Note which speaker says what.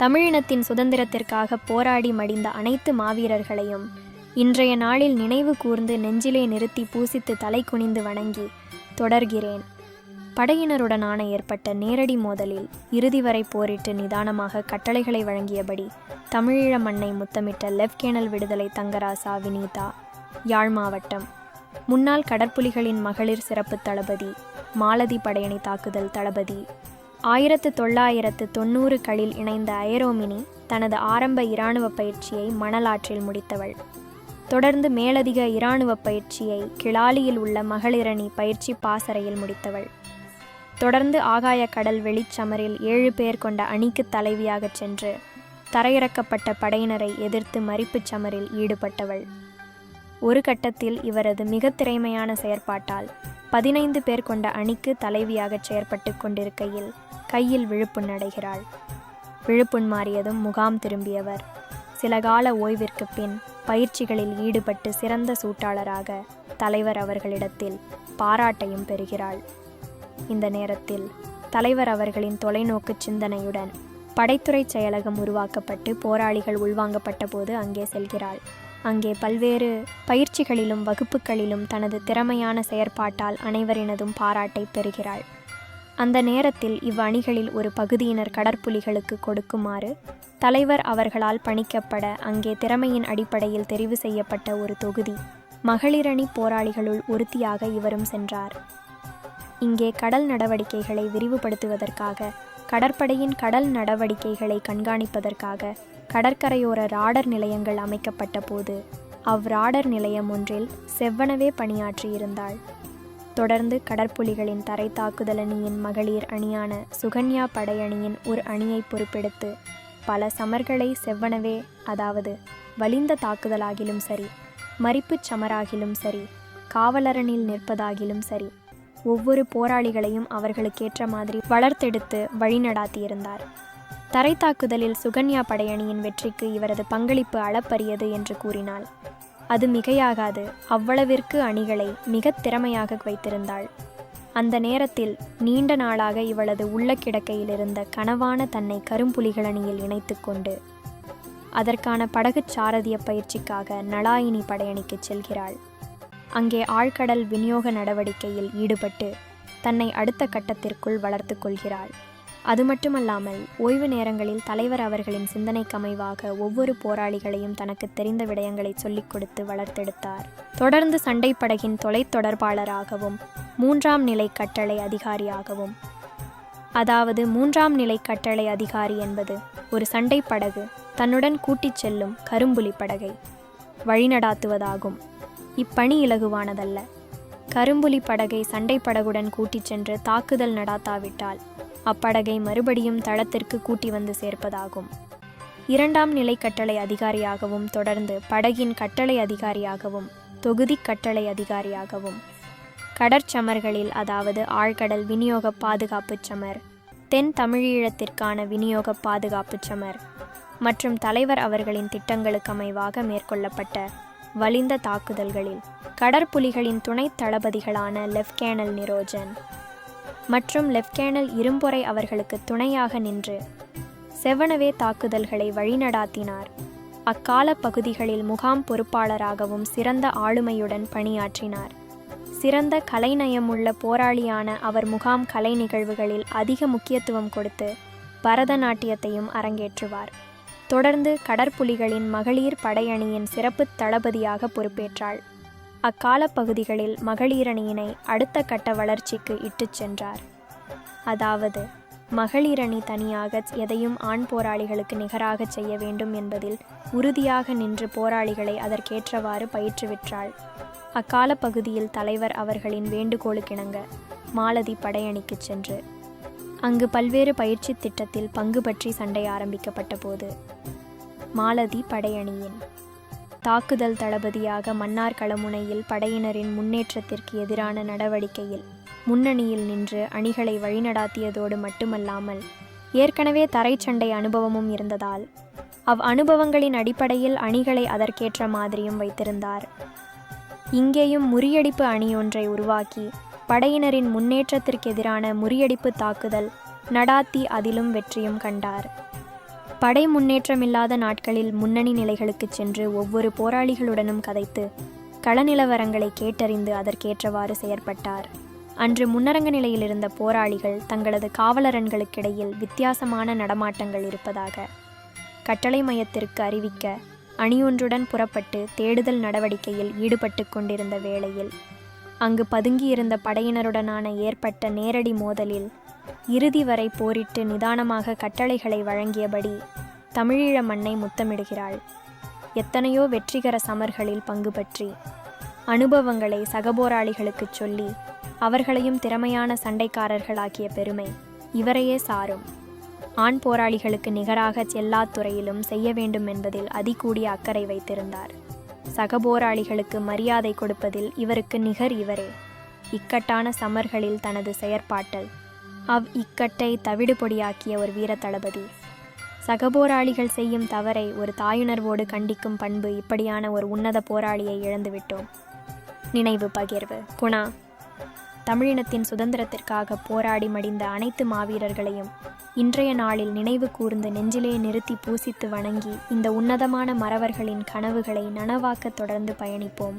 Speaker 1: தமிழினத்தின் சுதந்திரத்திற்காக போராடி மடிந்த அனைத்து மாவீரர்களையும் இன்றைய நாளில் நினைவு கூர்ந்து நெஞ்சிலே நிறுத்தி பூசித்து தலை குனிந்து வணங்கி தொடர்கிறேன். படையினருடனான ஏற்பட்ட நேரடி மோதலில் இறுதி வரை போரிட்டு நிதானமாக கட்டளைகளை வழங்கியபடி தமிழீழ மண்ணை முத்தமிட்ட லெப்டினல் விடுதலை தங்கராசா வினீதா யாழ் மாவட்டம். முன்னாள் கடற்புலிகளின் மகளிர் சிறப்பு தளபதி மாலதி படையணி தாக்குதல் தளபதி ஆயிரத்து தொள்ளாயிரத்து தொண்ணூறுகளில் இணைந்த ஐரோமினி தனது ஆரம்ப இராணுவ பயிற்சியை மணலாற்றில் முடித்தவள். தொடர்ந்து மேலதிக இராணுவ பயிற்சியை கிளாலியில் உள்ள மகளிரணி பயிற்சி பாசறையில் முடித்தவள். தொடர்ந்து ஆகாய கடல் வெளிச்சமரில் ஏழு பேர் கொண்ட அணிக்கு தலைவியாகச் சென்று தரையிறக்கப்பட்ட படையினரை எதிர்த்து மறிப்புச் சமரில் ஈடுபட்டவள். ஒரு கட்டத்தில் இவரது மிக திறமையான செயற்பாட்டால் பதினைந்து பேர் கொண்ட அணிக்கு தலைவியாகச் செயற்பட்டு கொண்டிருக்கையில் கையில் விழுப்புண் அடைகிறாள். விழுப்புண் மாறியதும் முகாம் திரும்பியவர். சில கால ஓய்விற்கு பின் பயிற்சிகளில் ஈடுபட்டு சிறந்த சூட்டாளராக தலைவர் அவர்களிடத்தில் பாராட்டையும் பெறுகிறாள். இந்த நேரத்தில் தலைவர் அவர்களின் தொலைநோக்கு சிந்தனையுடன் படைத்துறை செயலகம் உருவாக்கப்பட்டு போராளிகள் உள்வாங்கப்பட்ட போது அங்கே செல்கிறாள். அங்கே பல்வேறு பயிற்சிகளிலும் வகுப்புகளிலும் தனது திறமையான செயற்பாட்டால் அனைவரினதும் பாராட்டை பெறுகிறாள். அந்த நேரத்தில் இவ்வணிகளில் ஒரு பகுதியினர் கடற்புலிகளுக்கு கொடுக்குமாறு தலைவர் அவர்களால் பணிக்கப்பட அங்கே திறமையின் அடிப்படையில் தெரிவு செய்யப்பட்ட ஒரு தொகுதி மகளிரணி போராளிகளுள் ஒருத்தியாக இவரும் சென்றார். இங்கே கடல் நடவடிக்கைகளை விரிவுபடுத்துவதற்காக கடற்படையின் கடல் நடவடிக்கைகளை கண்காணிப்பதற்காக கடற்கரையோர ராடர் நிலையங்கள் அமைக்கப்பட்ட போது அவ் ராடர் நிலையம் ஒன்றில் செவ்வனவே பணியாற்றியிருந்தாள். தொடர்ந்து கடற்புலிகளின் தரை தாக்குதல் அணியின் மகளிர் அணியான சுகன்யா படையணியின் ஒரு அணியை பொறுப்பெடுத்து பல சமர்களை செவ்வனவே அதாவது வலிந்த தாக்குதலாகிலும் சரி மறிப்புச் சமராகிலும் சரி காவலரணில் நிற்பதாகிலும் சரி ஒவ்வொரு போராளிகளையும் அவர்களுக்கேற்ற மாதிரி வளர்த்தெடுத்து வழிநடாத்தியிருந்தார். தரை தாக்குதலில் சுகன்யா படையணியின் வெற்றிக்கு இவரது பங்களிப்பு அளப்பரியது என்று கூறினாள். அது மிகையாகாது அவ்வளவிற்கு அணிகளை மிகத் திறமையாக வைத்திருந்தாள். அந்த நேரத்தில் நீண்ட நாளாக இவளது உள்ள கிடக்கையில் இருந்த கனவான தன்னை கரும்புலிகள் அணியில் இணைத்துக்கொண்டு அதற்கான படகுச் சாரதிய பயிற்சிக்காக நலாயினி படையணிக்கு செல்கிறாள். அங்கே ஆழ்கடல் விநியோக நடவடிக்கையில் ஈடுபட்டு தன்னை அடுத்த கட்டத்திற்குள் வளர்த்து கொள்கிறாள். அது மட்டுமல்லாமல் ஓய்வு நேரங்களில் தலைவர் அவர்களின் சிந்தனைக்கு அமைவாக ஒவ்வொரு போராளிகளையும் தனக்கு தெரிந்த விடயங்களை சொல்லிக் கொடுத்து வளர்த்தெடுத்தார். தொடர்ந்து சண்டைப்படகின் தொலைத்தொடர்பாளராகவும் மூன்றாம் நிலை கட்டளை அதிகாரியாகவும். அதாவது மூன்றாம் நிலை கட்டளை அதிகாரி என்பது ஒரு சண்டைப்படகு தன்னுடன் கூட்டிச் செல்லும் கரும்புலி படகை வழிநடாத்துவதாகும். இப்பணி இலகுவானதல்ல. கரும்புலி படகை சண்டைப்படகுடன் கூட்டிச் சென்று தாக்குதல் நடாத்தாவிட்டால் அப்படகை மறுபடியும் தளத்திற்கு கூட்டி வந்து சேர்ப்பதாகும். இரண்டாம் நிலை கட்டளை அதிகாரியாகவும் தொடர்ந்து படகின் கட்டளை அதிகாரியாகவும் தொகுதி கட்டளை அதிகாரியாகவும். கடற்சமர்களில் அதாவது ஆழ்கடல் விநியோக பாதுகாப்பு சமர் தென் தமிழீழத்திற்கான விநியோக பாதுகாப்பு சமர் மற்றும் தலைவர் அவர்களின் திட்டங்களுக்கு அமைவாக மேற்கொள்ளப்பட்ட வலிந்த தாக்குதல்களில் கடற்புலிகளின் துணைத் தளபதிகளான லெப்டினல் நிரோஜன் மற்றும் லெப்டினல் இரும்பொறை அவர்களுக்கு துணையாக நின்று செவனவே தாக்குதல்களை வழிநடாத்தினார். அக்கால பகுதிகளில் முகாம் பொறுப்பாளராகவும் சிறந்த ஆளுமையுடன் பணியாற்றினார். சிறந்த கலைநயமுள்ள போராளியான அவர் முகாம் கலை நிகழ்வுகளில் அதிக முக்கியத்துவம் கொடுத்து பரதநாட்டியத்தையும் அரங்கேற்றுவார். தொடர்ந்து கடற்புலிகளின் மகளிர் படையணியின் சிறப்பு தளபதியாக பொறுப்பேற்றாள். அக்கால பகுதிகளில் மகளிரணியினை அடுத்த கட்ட வளர்ச்சிக்கு இட்டுச் சென்றார். அதாவது மகளிரணி தனியாக எதையும் ஆண் போராளிகளுக்கு நிகராக செய்ய வேண்டும் என்பதில் உறுதியாக நின்று போராளிகளை அதற்கேற்றவாறு பயிற்றுவிற்றாள். அக்கால பகுதியில் தலைவர் அவர்களின் வேண்டுகோளுக்கிணங்க மாலதி படையணிக்கு சென்று அங்கு பல்வேறு பயிற்சி திட்டத்தில் பங்கு பற்றி சண்டை ஆரம்பிக்கப்பட்ட போது மாலதி படையணியின் தாக்குதல் தளபதியாக மன்னார் களமுனையில் படையினரின் முன்னேற்றத்திற்கு எதிரான நடவடிக்கையில் முன்னணியில் நின்று அணிகளை வழிநடாத்தியதோடு மட்டுமல்லாமல் ஏற்கனவே தரைச்சண்டை அனுபவமும் இருந்ததால் அவ் அனுபவங்களின் அடிப்படையில் அணிகளை அதற்கேற்ற மாதிரியும் வைத்திருந்தார். இங்கேயும் முறியடிப்பு அணியொன்றை உருவாக்கி படையினரின் முன்னேற்றத்திற்கு எதிரான முறியடிப்பு தாக்குதல் நடாத்தி அதிலும் வெற்றியும் கண்டார். படை முன்னேற்றமில்லாத நாட்களில் முன்னணி நிலைகளுக்குச் சென்று ஒவ்வொரு போராளிகளுடனும் கதைத்து களநிலவரங்களை கேட்டறிந்து அதற்கேற்றவாறு செயற்பட்டார். அன்று முன்னரங்க நிலையில் இருந்த போராளிகள் தங்களது காவலரன்களுக்கிடையில் வித்தியாசமான நடமாட்டங்கள் இருப்பதாக கட்டளை மையத்திற்கு அறிவிக்க அணியொன்றுடன் புறப்பட்டு தேடுதல் நடவடிக்கையில் ஈடுபட்டு கொண்டிருந்த வேளையில் அங்கு பதுங்கியிருந்த படையினருடனான ஏற்பட்ட நேரடி மோதலில் இறுதி வரை போரிட்டு நிதானமாக கட்டளைகளை வழங்கியபடி தமிழீழ மண்ணை முத்தமிடுகிறாள். எத்தனையோ வெற்றிகர சமர்களில் பங்கு பற்றி அனுபவங்களை சகபோராளிகளுக்குச் சொல்லி அவர்களையும் திறமையான சண்டைக்காரர்களாக்கிய பெருமை இவரையே சாரும். ஆண் போராளிகளுக்கு நிகராக எல்லா துறையிலும் செய்ய வேண்டும் என்பதில் அதிகூடிய அக்கறை வைத்திருந்தார். சகபோராளிகளுக்கு மரியாதை கொடுப்பதில் இவருக்கு நிகர் இவரே. இக்கட்டான சமர்களில் தனது செயற்பாட்டல் அவ் இக்கட்டை தவிடு பொடியாக்கிய ஒரு வீர தளபதி. சகபோராளிகள் செய்யும் தவறை ஒரு தாயுணர்வோடு கண்டிக்கும் பண்பு இப்படியான ஒரு உன்னத போராளியை இழந்துவிட்டோம். நினைவு பகிர்வு. குணா. தமிழினத்தின் சுதந்திரத்திற்காக போராடி மடிந்த அனைத்து மாவீரர்களையும் இன்றைய நாளில் நினைவு கூர்ந்து நெஞ்சிலே நிறுத்தி பூசித்து வணங்கி இந்த உன்னதமான மறவர்களின் கனவுகளை நனவாக்க தொடர்ந்து பயணிப்போம்.